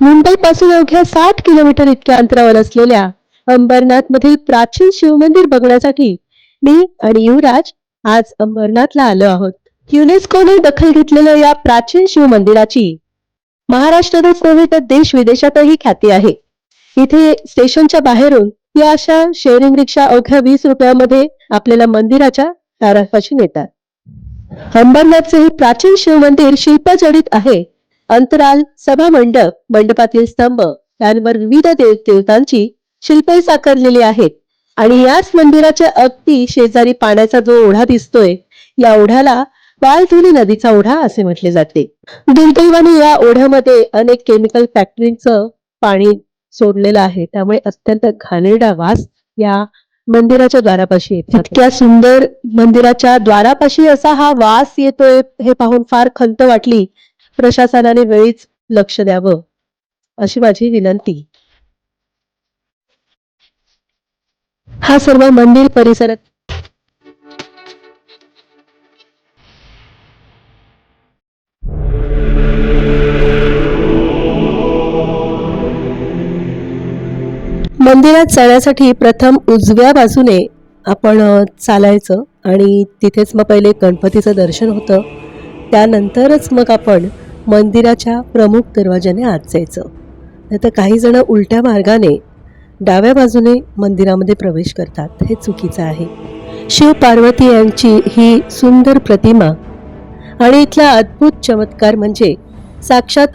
मुंबईपासून अवघ्या साठ किलोमीटर इतक्या अंतरावर असलेल्या अंबरनाथ मधील प्राचीन शिवमंदिर बघण्यासाठी मी आणि युवराज आज अंबरनाथला आलो आहोत. युनेस्कोने दखल घेतलेल्या या प्राचीन शिवमंदिराची महाराष्ट्रातच नव्हे तर देश विदेशातही ख्याती आहे. इथे स्टेशनच्या बाहेरून या अशा शेअरिंग रिक्षा अवघ्या वीस रुपयामध्ये आपल्याला मंदिराच्या तारापाशी नेतात. अंबरनाथचे हे प्राचीन शिवमंदिर शिल्पजडित आहे. अंतराल सभा मंडप मंडपातील स्तंभ यांवर विविध देव देवतांची शिल्पे साकारलेली आहेत. आणि याच मंदिराच्या अगदी शेजारी पाण्याचा जो ओढा दिसतोय या ओढ्याला बालधुनी नदीचा ओढा असे म्हटले जाते. दुर्दैवाने या ओढ्यामध्ये अनेक केमिकल फॅक्टरीचं पाणी सोडलेलं आहे. त्यामुळे अत्यंत घाणेरडा वास या मंदिराच्या द्वारापाशी येतो इतक्या सुंदर मंदिराच्या द्वारापाशी असा हा वास येतोय हे पाहून फार खंत वाटली. प्रशासनाने वेळीच लक्ष द्यावं अशी माझी विनंती. हा सर्व मंदिर परिसरात मंदिरात जाण्यासाठी प्रथम उजव्या बाजूने आपण चालायचं आणि तिथेच मग पहिले गणपतीचं दर्शन होतं. त्यानंतरच मग आपण मंदिराच्या प्रमुख दरवाजाने आत जायचं. नाहीतर काही जण उलट्या मार्गाने डाव्या बाजूने मंदिरामध्ये प्रवेश करतात. हे चुकीचं आहे. शिव पार्वती यांची ही सुंदर प्रतिमा आणि इथला अद्भुत चमत्कार म्हणजे साक्षात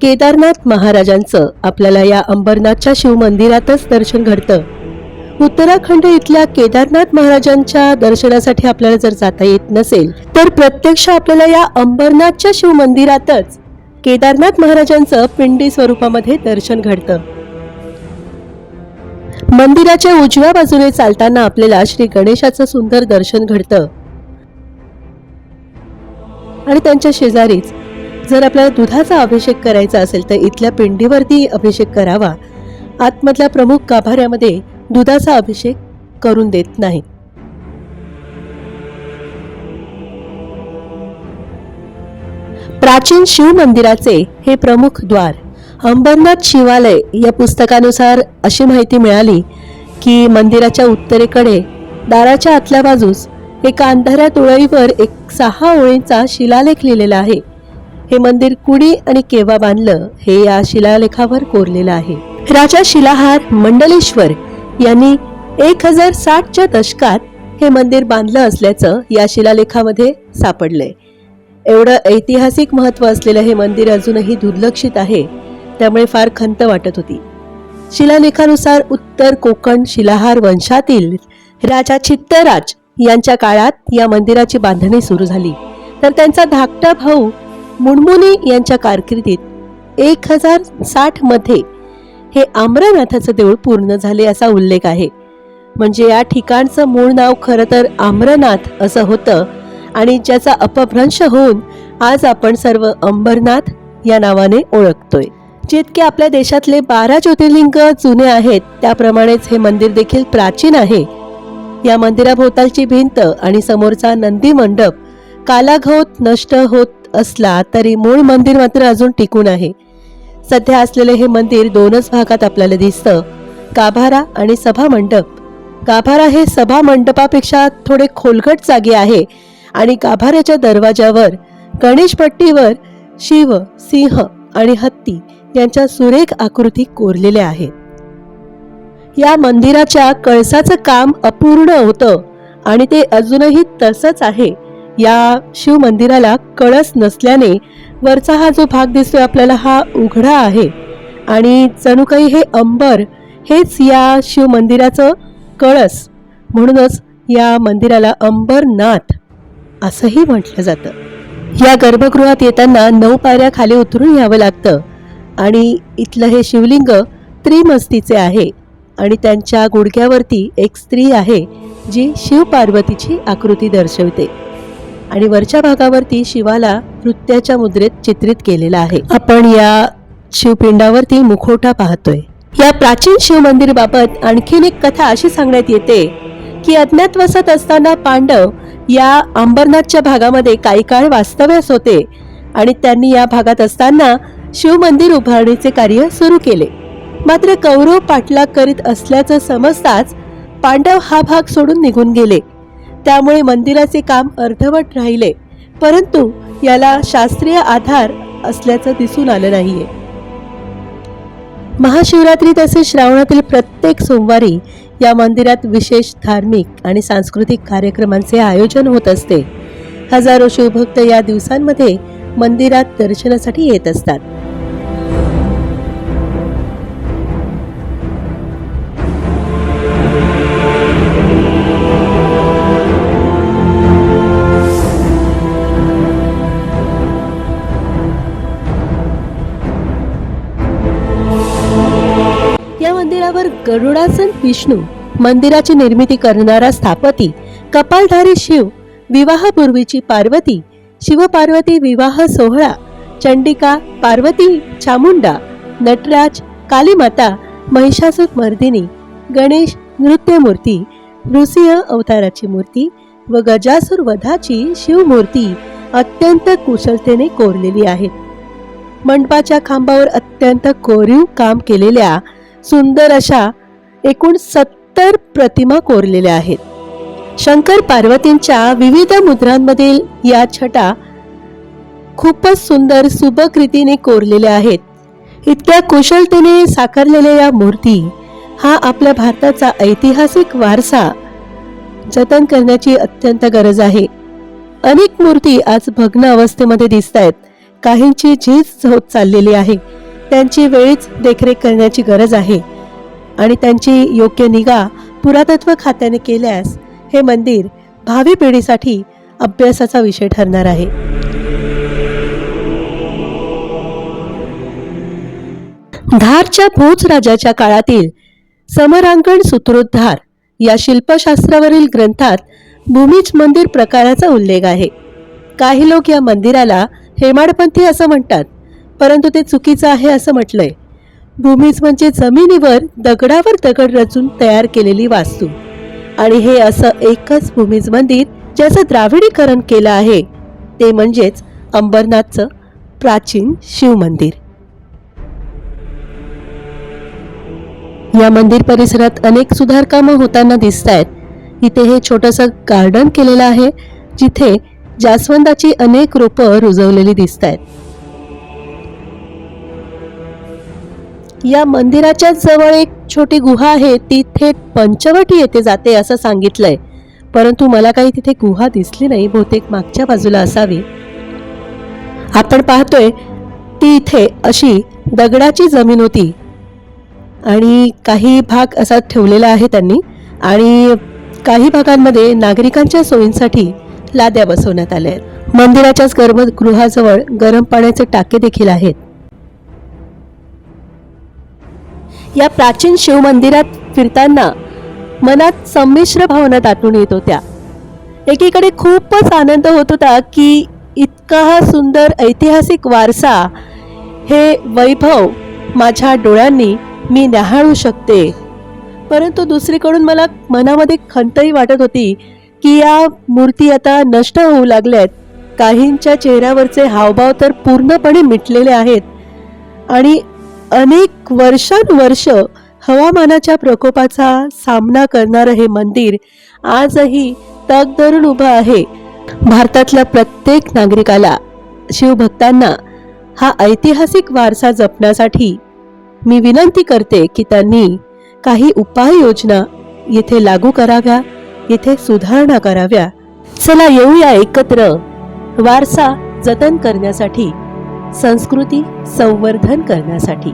केदारनाथ महाराजांचं आपल्याला या अंबरनाथच्या शिवमंदिरातच दर्शन घडतं. उत्तराखंड इथल्या केदारनाथ महाराजांच्या दर्शनासाठी आपल्याला जर जाता येत नसेल तर प्रत्यक्ष आपल्याला या अंबरनाथच्या शिव मंदिरातच केदारनाथ महाराजांचं पिंडी स्वरूपामध्ये दर्शन घडतं. मंदिराच्या उजव्या बाजूने चालताना आपल्याला श्री गणेशाचं सुंदर दर्शन घडतं. आणि त्यांच्या शेजारीच जर आपल्याला दुधाचा अभिषेक करायचा असेल तर इथल्या पिंडीवरती अभिषेक करावा. आतमधल्या प्रमुख गाभाऱ्यामध्ये दुधाचा अभिषेक करून देत नाही. प्राचीन शिव मंदिराचे हे प्रमुख द्वार अंबरनाथ शिवालय या पुस्तकानुसार अशी माहिती मिळाली की मंदिराच्या उत्तरेकडे दाराच्या आतल्या बाजूस एका अंधाऱ्या तुळईवर एक सहा ओळींचा शिलालेख लिहिलेला आहे. हे मंदिर कुणी आणि केव्हा बांधलं हे या शिलालेखावर कोरलेलं आहे. राजा शिलाहार मंडलेश्वर यांनी एक हजार साठच्या दशकात हे मंदिर बांधलं असल्याचं या शिलालेखामध्ये सापडलंय. एवढं ऐतिहासिक महत्त्व असलेलं हे मंदिर अजूनही दुर्लक्षित आहे त्यामुळे फार खंत वाटत होती. शिलालेखानुसार उत्तर कोकण शिलाहार वंशातील राजा चित्तराज यांच्या काळात या मंदिराची बांधणी सुरू झाली. तर त्यांचा धाकटा भाऊ मुणमुनी यांच्या कारकिर्दीत एक हजार साठमध्ये मध्ये हे आम्रनाथाचं देऊळ पूर्ण झाले असा उल्लेख आहे. म्हणजे या ठिकाणचं मूळ नाव खरं तर आम्रनाथ असं होतं आणि ज्याचा अपभ्रंश होऊन आज आपण सर्व अंबरनाथ या नावाने ओळखतोय. जितके आपल्या देशातले बारा ज्योतिर्लिंग जुने आहेत त्याप्रमाणेच हे मंदिर देखील प्राचीन आहे. या मंदिराभोवतालची भिंत आणि समोरचा नंदी मंडप कालाघोत नष्ट होत असला तरी मूळ मंदिर मात्र अजून टिकून आहे. सध्या असलेले हे मंदिर दोनच भागात आपल्याला दिसतं. गाभारा आणि सभा मंडप गाभारा हे सभा मंडपापेक्षा थोडे खोलगट जागे आहे आणि गाभाऱ्याच्या दरवाजावर गणेशपट्टीवर शिव सिंह आणि हत्ती यांच्या सुरेख आकृती कोरलेल्या आहेत. या मंदिराच्या कळसाचं काम अपूर्ण होतं आणि ते अजूनही तसंच आहे. या शिव मंदिराला कळस नसल्याने वरचा हा जो भाग दिसतोय आपल्याला हा उघडा आहे. आणि जणू काही हे अंबर हेच या शिव मंदिराचं कळस. म्हणूनच या मंदिराला अंबरनाथ असंही म्हटलं जातं. या गर्भगृहात येताना नऊ पायऱ्या खाली उतरून यावं लागतं. आणि इथलं हे शिवलिंग त्रिमस्तीचे आहे. आणि त्यांच्या गुडघ्यावरती एक स्त्री आहे जी शिव पार्वतीची आकृती दर्शवते. आणि वरच्या भागावरती शिवाला नृत्याच्या मुद्रेत चित्रित केलेला आहे. आपण या शिवपिंडावरती मुखोटा पाहतोय. या प्राचीन शिवमंदिर बाबत आणखीन एक कथा अशी सांगण्यात येते की अज्ञातवासात असताना पांडव या अंबरनाथच्या भागामध्ये काही काळ वास्तव्यास होते आणि त्यांनी या भागात असताना शिवमंदिर उभारणीचे कार्य सुरू केले. मात्र कौरव पाठलाग करीत असल्याचं समजताच पांडव हा भाग सोडून निघून गेले. त्यामुळे मंदिराचे काम अर्धवट राहिले परंतु याला शास्त्रीय आधार असल्याचं दिसून आलं नाहीये. महाशिवरात्री तसेच श्रावणातील प्रत्येक सोमवारी या मंदिरात विशेष धार्मिक आणि सांस्कृतिक कार्यक्रमांचे आयोजन होत असते. हजारो शिवभक्त या दिवसांमध्ये मंदिरात दर्शनासाठी येत असतात. गरुडासन विष्णू मंदिराची निर्मिती करणारा स्थापती कपालधारी शिव विवाहपूर्वीची पार्वती शिवपार्वती विवाह सोहळा चंडिका पार्वती चामुंडा नटराज कालीमाता महिषासूर मर्दिनी गणेश नृत्यमूर्ती नृसिंह अवताराची मूर्ती व गजासूर वधाची शिवमूर्ती अत्यंत कुशलतेने कोरलेली आहेत. मंडपाच्या खांबावर अत्यंत कोरीव काम केलेल्या सुंदर अशा एकूण सत्तर प्रतिमा कोरलेल्या आहेत. शंकर पार्वतींच्या विविध मुद्रांमधील या छटा खूपच सुंदर सुबक रीतीने कोरलेल्या आहेत. इतक्या कुशलतेने साकारलेल्या या मूर्ती हा आपल्या भारताचा ऐतिहासिक वारसा जतन करण्याची अत्यंत गरज आहे. अनेक मूर्ती आज भग्न अवस्थेमध्ये दिसत आहेत काहींची झीज होत चाललेली आहे. त्यांची वेळीच देखरेख करण्याची गरज आहे. आणि त्यांची योग्य निगा पुरातत्व खात्याने केल्यास हे मंदिर भावी पिढीसाठी अभ्यासाचा विषय ठरणार आहे. धारच्या भोज राजाच्या काळातील समरांगण सूत्रोद्धार या शिल्पशास्त्रावरील ग्रंथात भूमिज मंदिर प्रकाराचा उल्लेख आहे. काही लोक या मंदिराला हेमाडपंथी असं म्हणतात परंतु ते चुकीचं आहे असं म्हटलंय. भूमीज म्हणजे जमिनीवर दगडावर दगड रचून तयार केलेली वास्तू. आणि हे असं एकच भूमीज मंदिर ज्याचं द्राविडीकरण केलं आहे. ते म्हणजेच अंबरनाथचं प्राचीन शिव मंदिर. या मंदिर परिसरात अनेक सुधारकामं होताना दिसत आहेत इथे हे छोटंसं गार्डन केलेलं आहे जिथे जास्वंदाची अनेक रोपं रुजवलेली दिसत आहेत या मंदिराच्या जवळ एक छोटी गुहा आहे ती थेट पंचवटी येथे जाते असं सांगितलंय. परंतु मला काही तिथे गुहा दिसली नाही बहुतेक मागच्या बाजूला असावी. आपण पाहतोय ती इथे अशी दगडाची जमीन होती. आणि काही भाग असा ठेवलेला आहे त्यांनी. आणि काही भागांमध्ये नागरिकांच्या सोयींसाठी लाद्या बसवण्यात आल्या आहेत. मंदिराच्याच गर्भगृहाजवळ गरम पाण्याचे टाके देखील आहेत. या प्राचीन शिवमंदिरात फिरताना मनात संमिश्र भावना दाटून येत होत्या. एकीकडे खूपच आनंद होत होता की इतका हा सुंदर ऐतिहासिक वारसा हे वैभव माझ्या डोळ्यांनी मी न्याहाळू शकते. परंतु दुसरीकडून मला मनामध्ये खंतही वाटत होती की या मूर्ती आता नष्ट होऊ लागल्यात. काहींच्या चेहऱ्यावरचे हावभाव तर पूर्णपणे मिटलेले आहेत. आणि अनेक वर्षानुवर्ष हवामानाच्या प्रकोपाचा सामना करणारं हे मंदिर आजही तग धरून उभं आहे. भारतातल्या प्रत्येक नागरिकाला शिवभक्तांना हा ऐतिहासिक वारसा जपण्यासाठी मी विनंती करते की त्यांनी काही उपाययोजना येथे लागू कराव्या येथे सुधारणा कराव्या. चला येऊया एकत्र वारसा जतन करण्यासाठी. संस्कृती संवर्धन करण्यासाठी.